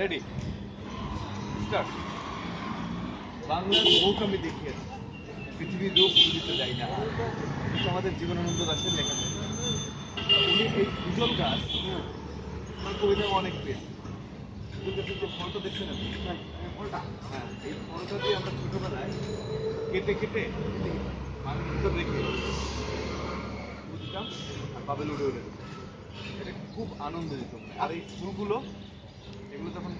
Ready start বাংলার বউকে আমি দেখিয়েছি পৃথিবীর রূপ খুঁজিতে যাই না। কিন্তু আমাদের জীবনানন্দ দাসের লেখা উনি এই ভূজল গাছ আমার কবিতা অনেক পেয়েছি। ফলটা আপনি ফলটা হ্যাঁ এই ফলটা দিয়ে আমরা কেটে রেখে বুঝতাম আর। এটা খুব আনন্দ দিত। আর এই ফুলগুলো এগুলো যখন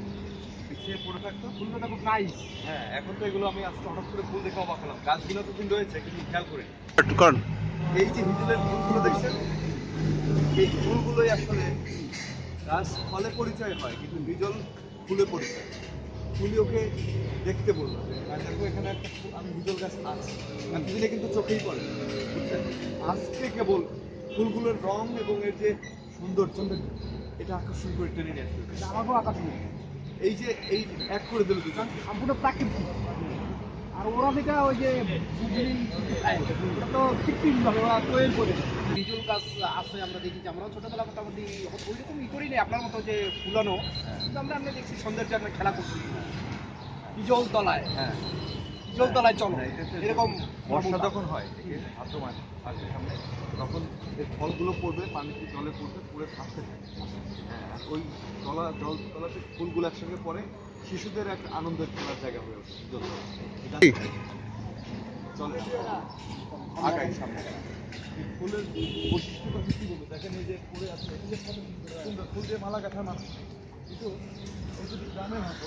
পিছিয়ে পড়ে থাকতো ফুলগুলো তখন নাইস হ্যাঁ এখন তো এগুলো আমি আজকে হঠাৎ করে ফুল দেখে অবাক হলাম। গাছগুলো তো দিন রয়েছে কিন্তু খেয়াল করি এই যে হিজলের ফুলগুলো দেখছেন? এই ফুলগুলোই আসলে গাছ ফলে পরিচয় হয় কিন্তু বিজল ফুলে পরিচয় ফুলি ওকে দেখতে বলল যে, "আর দেখো এখানে একটা আমি বিজল গাছ আছে। দিলে কিন্তু চোখেই পড়ে বুঝছেন? আজকে কেবল ফুলগুলোর রং এবং এর যে সৌন্দর্য এটা আকর্ষণ করে টেনে নিয়ে আসবে। আমাকেও আকাশ এই যে এই এক করে দিল দুজন। সম্পূর্ণ প্রাকৃতিক। আর ওরা যেটা ওই যে তো কৃত্রিম ভাবে ওরা তৈরি করে। বিজুল গাছ আছে আমরা দেখি যে আমরাও ছোটবেলা মোটামুটি ওই রকম ই করি না আপনার মতো যে ফুলানো কিন্তু আমরা আমরা দেখছি সৌন্দর্য আমরা খেলা করছি। বিজল তলায়। হ্যাঁ। বিজল তলায় চলো হ্যাঁ, এরকম বর্ষা যখন হয় ভাদ্র মাস মাসের সামনে তখন এই ফলগুলো পড়বে পানিতে জলে পড়বে পড়ে ভাসতে থাকে। হ্যাঁ আর ওই তলা জল তলাতে ফুলগুলো একসঙ্গে পড়ে শিশুদের এক আনন্দের খেলার জায়গা হয়ে ওঠে জল তলা। চলে। আগাই সামনে। ফুলের বৈশিষ্ট্য কথা কি বলব? দেখেন এই যে পড়ে আছে সুন্দর ফুল দিয়ে মালা গাঁথার মানুষ। কিন্তু যদি গ্রামের হতো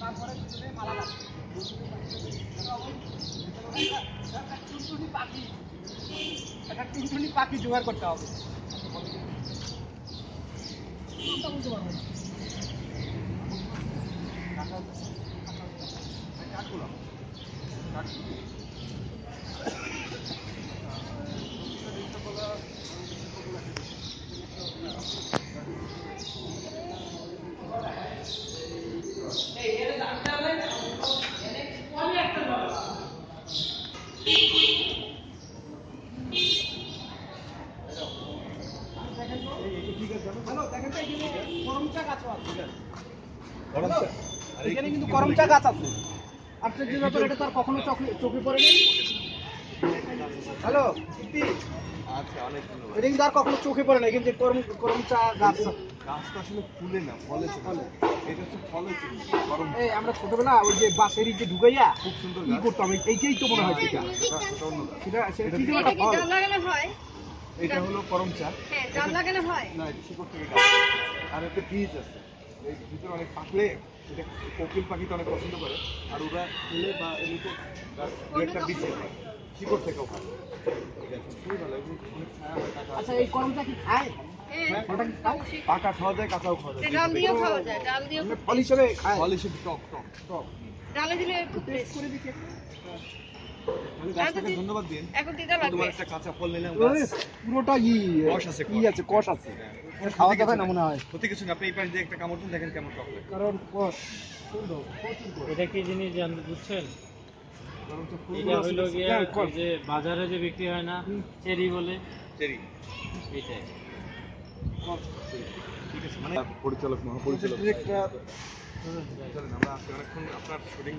তারপরে মালা টুনটুনি পাখি একটা টুনটুনি পাখি জোগাড় করতে হবে বলতে পারব না হ্যালো, দেখেন তো এখানে করমচা গাছও আছে। চা? এখানে কিন্তু করমচা গাছ আছে। আশ্চর্য ব্যাপার এটা তো কখনো চোখে হ্যালো? কীর্তি, আচ্ছা অনেক ধন্যবাদ। এটা কিন্তু আর কখনো চোখে পড়ে না কিন্তু করম করমচা গাছ গাছটা আসলে ফুলে না ফলে ফলে এটা হচ্ছে ফলে এই আমরা ছোটবেলা ওই যে বাসের যে ঢুকাইয়া খুব সুন্দর কি করতাম এই- এইটাই তো মনে হয় সেটা। সেটা সেটা কি হয়। এটা হলো করম চা। হ্যাঁ জাল লাগানো হয়। না এটা শিকড় থেকে গাছ। আর একটা বীজ আছে। এই ভিতরে অনেক পাকলে এটা কোকিল পাখিটা অনেক পছন্দ করে। আর ওরা খেলে বা এমনিতে একটা বীজ শিকড় থেকেও খায়। হয় আচ্ছা এই কি হ্যাঁ। পাকা খাওয়া যায় কাঁচাও খাওয়া যায়। এটা ডাল দিয়েও খাওয়া যায় ডাল দিয়েও মানে ফল হিসেবে খায়। ফল হিসেবে টক টক টক। ডালে দিলে করে দেখি তাহলে গাছটাকে ধন্যবাদ দিন এখন দিতে লাগবে। তোমার একটা কাঁচা ফল নিলাম ওরে, গাছ পুরোটা ই আছে, ই আছে কষ আছে। হ্যাঁ। খাওয়া যাবে না মনে হয়। ক্ষতি কিছু আপনি এই পাশ দিয়ে একটা কামড় দেখেন কেমন টক কারণ কষ সুন্দর প্রচুর কষ। এটা কি জিনিস জানতে বুঝছেন? এটা ফুলগুলো হইল আসলে গিয়া ওই কর। যে বাজারে যে বিক্রি হয় না চেরি বলে। চেরি। এটাই ঠিক মানে পরিচালক মহাপরিচালক। আমরা আজকে অনেকক্ষণ আপনার শুটিং